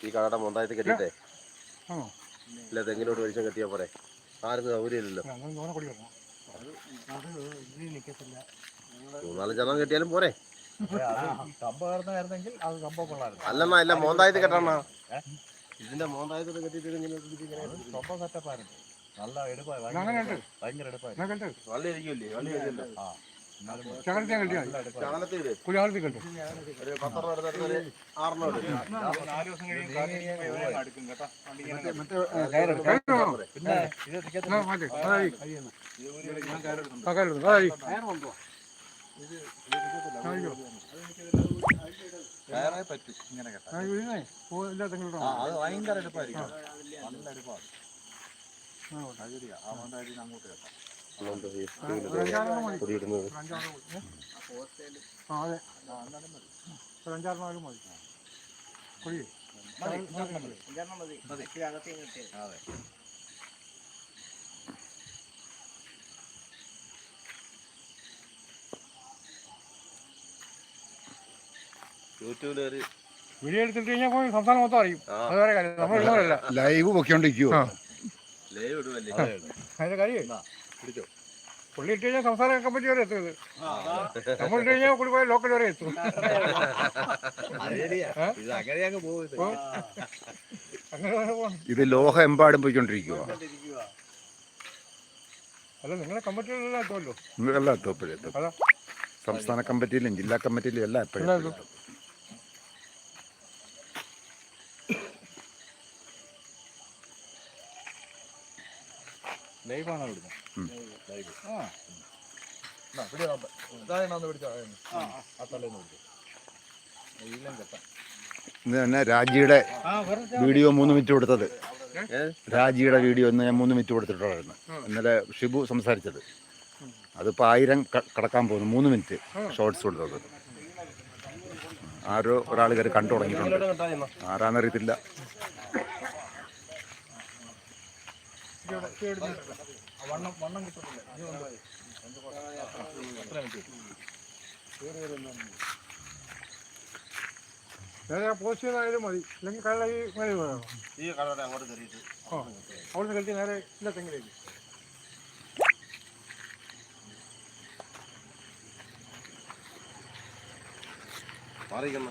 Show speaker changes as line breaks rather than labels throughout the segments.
ഈ കടയുടെ മൊന്തായിട്ട് കെട്ടിട്ടേ ഇല്ല തെങ്ങിലോട്ട് വലിച്ചം കെട്ടിയാ പോരെ. ആരും സൗകര്യമില്ലല്ലോ.
മൂന്നാൽ
മൂന്നാലഞ്ചെണ്ണം കെട്ടിയാലും പോരെ. അല്ലെന്നാ ഇല്ല മോന്തായത് കെട്ടണ? ഇതിന്റെ
മോന്തായത് കെട്ടിട്ട് നല്ല എടുപ്പായി ഭയങ്കര എടുപ്പായി
എന്നാ ഇരിക്കില്ലേ
വള്ളി ഇരിക്കുമല്ലേ
കണ്ടു
ഭയങ്കര എടുപ്പായിരിക്കും നല്ല എടുപ്പാണ് അങ്ങോട്ട് കേട്ടാ.
കുടിയിടുന്നത്
അതെ. മതി.
യൂട്യൂബിൽ
വീഡിയോ എടുത്തിട്ട് കഴിഞ്ഞാൽ പോയി സംസ്ഥാനം മൊത്തം അറിയും. അതുവരെ കാര്യം. നമ്മൾ
ലൈവ് പൊക്കിക്കൊണ്ടിരിക്കുവോ
ലൈവ് ഇടുവല്ലേ?
അതിന്റെ കാര്യം?
പിടിച്ചോ.
പുള്ളി ഇട്ട് കഴിഞ്ഞാൽ സംസ്ഥാന കമ്മിറ്റി വരെ എത്തുന്നത് നമ്മൾ ഇട്ട് കഴിഞ്ഞാൽ പുള്ളി പോയി ലോക്കൽ വരെ എത്തും.
ഇത് അങ്ങനെ ഇത്.
ഇത് ലോഹ എമ്പാടും പോയിക്കൊണ്ടിരിക്കുവാ.
അല്ല നിങ്ങളെ കമ്മിറ്റിയിലെല്ലാം എത്തുമല്ലോ
നിങ്ങളെല്ലാം എത്തും എത്തും
അതാ.
സംസ്ഥാന കമ്മിറ്റിയിലും ജില്ലാ കമ്മിറ്റിയിലും എല്ലാം എപ്പോഴും
ലൈവാണോ വിടുന്നത്
ഉം.
ലൈവ്. ആ. എന്നാ, പിടി നോക്ക്. ഇതായിരുന്നു ഒന്ന് ആ തലേന്ന് പിടിച്ചോ. എല്ലാം കെട്ടാം.
ഇന്ന് തന്നെ രാജിയുടെ വീഡിയോ മൂന്ന് മിനിറ്റ് കൊടുത്തത്? രാജിയുടെ വീഡിയോ ഇന്ന് ഞാൻ മൂന്ന് മിനിറ്റ് കൊടുത്തിട്ടുണ്ടായിരുന്നു ഇന്നലെ ഷിബു സംസാരിച്ചത്. അതിപ്പോൾ ആയിരം കടക്കാൻ പോകുന്നു മൂന്ന് മിനിറ്റ് ഷോർട്സ് കൊടുത്തത്. ആരോ ഒരാൾ കയറി കണ്ടു തുടങ്ങിയിട്ടുണ്ട്. ആരാന്നറിയത്തില്ല
വണ്ണം കിട്ടത്തില്ല
നേരെ പോസ്റ്റ് ചെയ്തായാലും മതി. അല്ലെങ്കിൽ കള്ള ഈ മതി.
ഈ കടയുടെ അങ്ങോട്ട് കയറിയിട്ട്
അവിടുന്ന് കെട്ടി നേരെ ഇല്ല തെങ്ങിലേക്ക്.
മാറിയിരിക്കുന്ന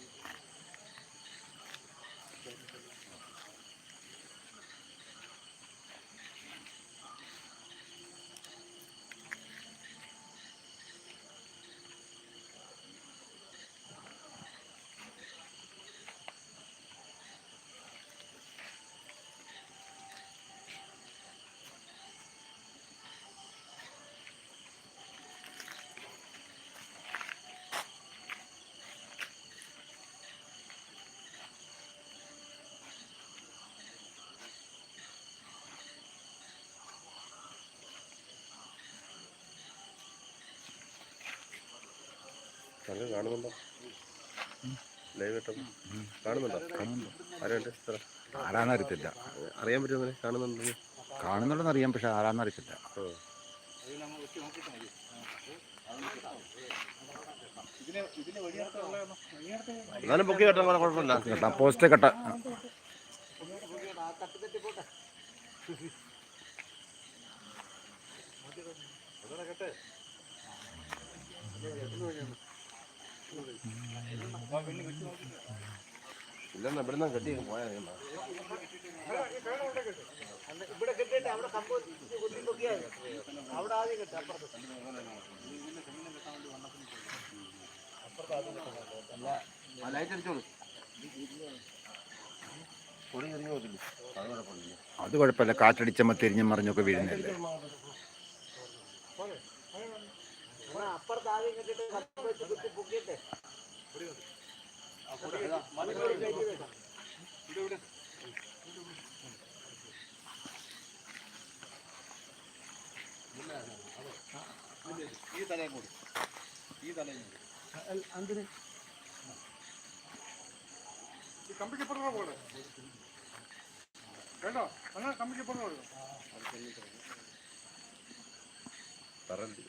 കാണുന്നുണ്ടോ? ലൈവ് കാണുന്നുണ്ടോ? ആരുണ്ട് ഇത്ര?
ആരാന്നറിയത്തില്ല.
അറിയാൻ പറ്റുമെന്നേ കാണുന്നുണ്ടോ?
കാണുന്നുണ്ടെന്ന് അറിയാം പക്ഷെ ആരാന്നറിയത്തില്ല.
എന്നാലും പൊക്കി കെട്ടാൻ കൂടെ കുഴപ്പമില്ല.
കേട്ടാ പോസ്റ്റ് കെട്ട.
ഇല്ലെന്നാ ഇവിടുന്ന് കെട്ടി പോയാ
ഇവിടെ കെട്ടിട്ട് അവിടെ സംഭവം അവിടെ ആദ്യം കെട്ടാം അപ്പുറത്ത്
അത് കുഴപ്പമില്ല.
കാറ്റടിച്ചമ്മ തിരിഞ്ഞും മറിഞ്ഞൊക്കെ വീഴുന്നതല്ലേ.
അപ്പുറത്ത് ആദ്യം കെട്ടിട്ട് കത്ത് വെച്ച് കുത്തി പൊക്കിയിട്ടെ
ഈ തലയും കൂടി ഈ തലയും കൂടി
ഈ കമ്പിക്ക് പുറമെ പോലെ കേട്ടോ അങ്ങനെ കമ്പിക്ക് പുറമെ പോലെ
തറണ്ടി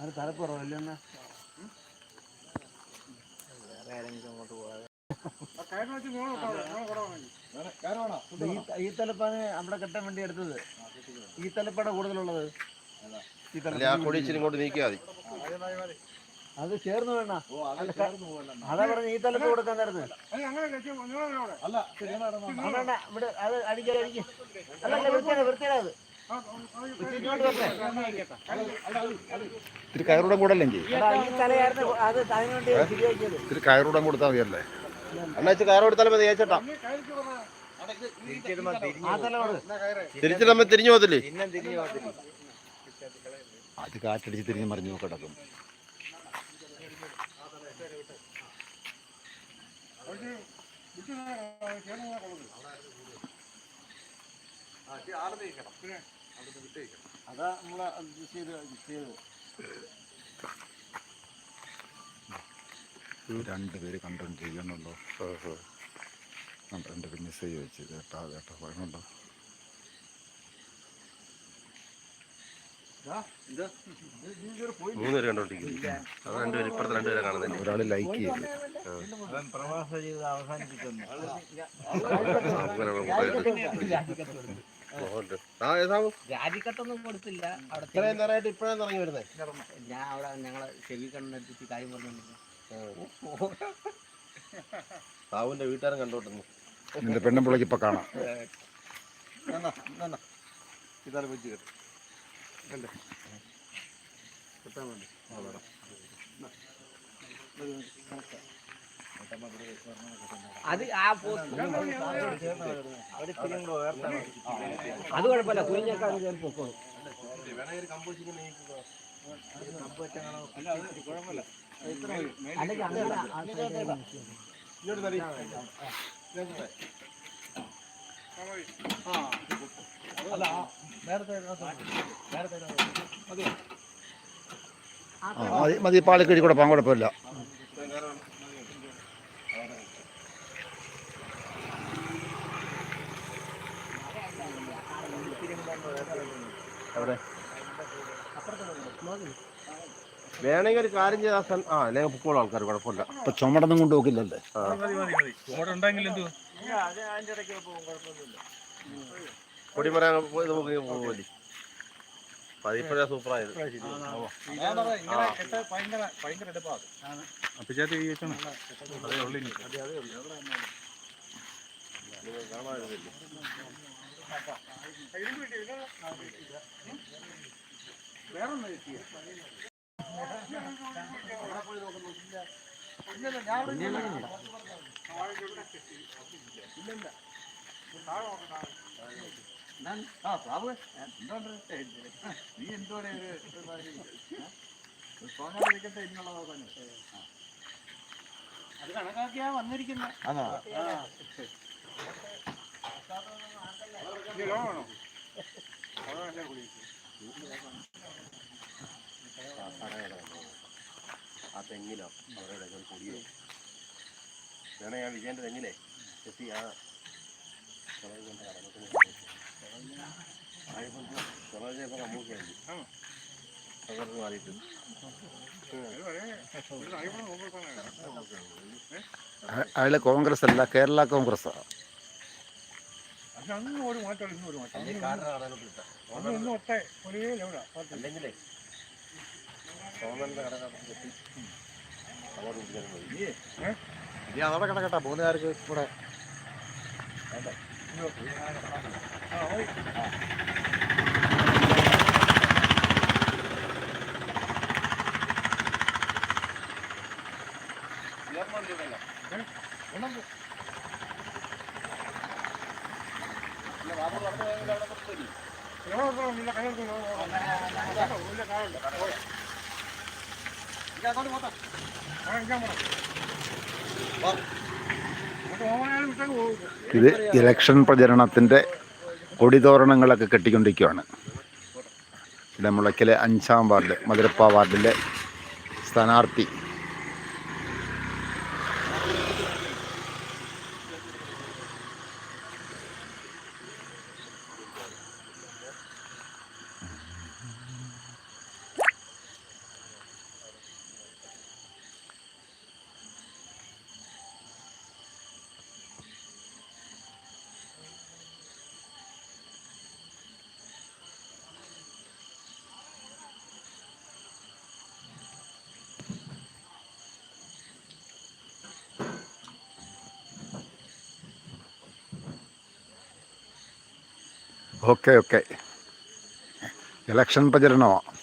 അത് തലപ്പുറമല്ലേ എന്നാ വേറെ ആരെങ്കിലും അങ്ങോട്ട് പോകാതെ ഈ ഈ തലപ്പാണ് നമ്മുടെ കെട്ടാൻ വേണ്ടി എടുത്തത്. ഈ തലപ്പാണ് കൂടുതലുള്ളത്.
ഇങ്ങോട്ട് നീക്കിയാൽ മതി.
അത് ചേർന്ന് വേണ അതാ പറഞ്ഞ ഈ തലപ്പ് കൊടുക്കാൻ നേരത്ത്. ഇവിടെ അത് അടിക്കാൻ അടിക്കും. അല്ല അല്ല വൃത്തിയാണ് വൃത്തിയാണ് അത്.
ആ, ആ,
ഇത്തിരി കയറൂടം
കൂടെ അല്ലെങ്കിൽ
ഇത്തിരി കയറൂടം കൊടുത്താൽ മതിയല്ലേ?
എന്നാ വെച്ച് കയറ് കൊടുത്താലും മതി
ആ കൊടു
തിരിച്ചിടുമ്പോ തിരിഞ്ഞു പോകത്തില്ലേ?
അത് കാറ്റടിച്ച് തിരിഞ്ഞ് മറിഞ്ഞു കിടക്കും.
അവർക്ക് വിട്ട് ചേർന്ന് കൊള്ളുന്നു
അതാ നമ്മൾ ചെയ്ത് ചെയ്തത്.
രണ്ട് പേര് കണ്ടോണ്ടിരിക്കുന്നുണ്ടോ രണ്ട് മെസ്സേജ് വെച്ച് കേട്ടാ കേട്ടോ പറയണല്ലോ
മൂന്ന് പേര് കണ്ടോണ്ടിരിക്കുന്നു. അത് രണ്ടുപേരും ഇപ്പുറത്തെ രണ്ടുപേരെ കാണുന്നില്ല
ഒരാൾ ലൈക്ക് ചെയ്തു.
പ്രവാസ ജീവിതം അവസാനിപ്പിക്കുന്നു രാജിക്കത്തൊന്നും കൊടുത്തില്ല. അവിടെ
ഇത്രയും നേരമായിട്ട് ഇപ്പോഴാണ് ഇറങ്ങി വരുന്നത്
ഞാൻ അവിടെ ഞങ്ങളെ ചെവി കണ്ണെടുത്തിട്ട് കാര്യം പറഞ്ഞില്ല
സാവുവിന്റെ വീട്ടുകാരൻ കണ്ടോട്ടുന്നു
എന്റെ പെണ്ണുപിള്ളക്ക് ഇപ്പൊ കാണാം.
ഇതാണ് വെച്ച് കേട്ടോ
അത് ആ അത് കുഴപ്പമില്ല. കുഞ്ഞേക്കാൾ കയറി. ആ
മതി പാളിക്കഴി കൂടെ പോകാൻ കുഴപ്പമില്ല.
വേണമെങ്കിൽ ഒരു കാര്യം ചെയ്താൽ ആ അല്ലെങ്കിൽ പൊക്കോളും ആൾക്കാർ കുഴപ്പമില്ല
ഇപ്പൊ ചുമടൊന്നും കൊണ്ട് നോക്കില്ലല്ലേ
കൊടിമരം ഇത് നോക്കി പോകില്ലേ പതിപ്പോഴാ സൂപ്പറായത്
ഭയങ്കര ഭയങ്കര ഇനി
ആ സാബ് എന്തുകൊണ്ട് നീ എന്തോടെ തന്നെ അത്. കണക്കാക്കിയാ വന്നിരിക്കുന്നത്
ആ തെങ്ങിലോ? അവരുടെ കൊടിയോ. വേണേ ഞാൻ വിജയന്റെ തെങ്ങിലേ. എത്തി ആ അവർക്ക് മാറിയിട്ട്.
അയാൾ കോൺഗ്രസ് അല്ല കേരള കോൺഗ്രസ്
പക്ഷെ അന്ന് ഒരു മാറ്റം ഇന്നും ഒരു മാറ്റം. അന്ന് ഇന്നും ഒട്ടേ ഒരേ ലെവലാ
അല്ലെങ്കിലേ
ഇനി അതോടെ കിടക്കട്ടെ മൂന്നുകാർക്ക് കൂടെ
ഇത് ഇലക്ഷൻ പ്രചരണത്തിന്റെ കൊടിതോരണങ്ങളൊക്കെ കെട്ടിക്കൊണ്ടിരിക്കുകയാണ് ഇടമുളയ്ക്കലെ മുളയ്ക്കലെ അഞ്ചാം വാർഡ് മധുരപ്പ വാർഡിലെ സ്ഥാനാർത്ഥി ഓക്കെ ഓക്കെ. ഇലക്ഷൻ പ്രചരണമാണ്